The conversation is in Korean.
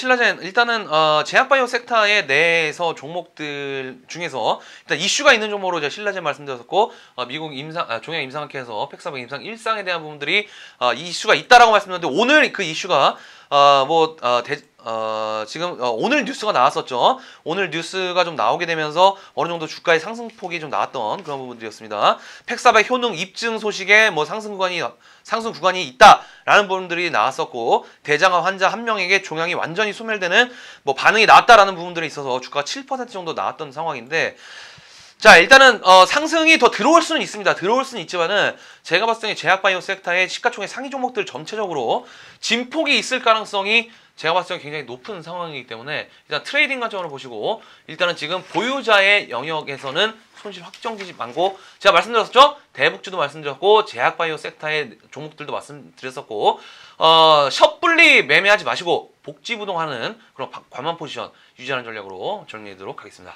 신라젠 일단은 어, 제약바이오 섹터의 내에서 종목들 중에서 일단 이슈가 있는 종목으로 제가 신라젠 말씀드렸었고 어, 미국 임상 아, 종양 임상학회에서 팩사브 임상 일상에 대한 부분들이 어, 이 이슈가 있다라고 말씀드렸는데 오늘 그 이슈가 어, 뭐 어, 대, 어, 지금 어, 오늘 뉴스가 나왔었죠. 오늘 뉴스가 좀 나오게 되면서 어느 정도 주가의 상승폭이 좀 나왔던 그런 부분들이었습니다. 팩사의 효능 입증 소식에 뭐 상승 구간이 상승 구간이 있다라는 부분들이 나왔었고 대장암 환자 한 명에게 종양이 완전히 소멸되는 뭐 반응이 나왔다라는 부분들이 있어서 주가가 7% 정도 나왔던 상황인데 자 일단은 어, 상승이 더 들어올 수는 있습니다. 들어올 수는 있지만은 제가 봤을 때 제약바이오 섹터의 시가총액 상위 종목들 전체적으로 진폭이 있을 가능성이 제가 봤을 때 굉장히 높은 상황이기 때문에 일단 트레이딩 관점으로 보시고 일단은 지금 보유자의 영역에서는 손실 확정지지 많고 제가 말씀드렸었죠 대북주도 말씀드렸고 제약바이오 섹터의 종목들도 말씀드렸었고 어 섣불리 매매하지 마시고 복지부동하는 그런 바- 관만 포지션 유지하는 전략으로 정리하도록 하겠습니다.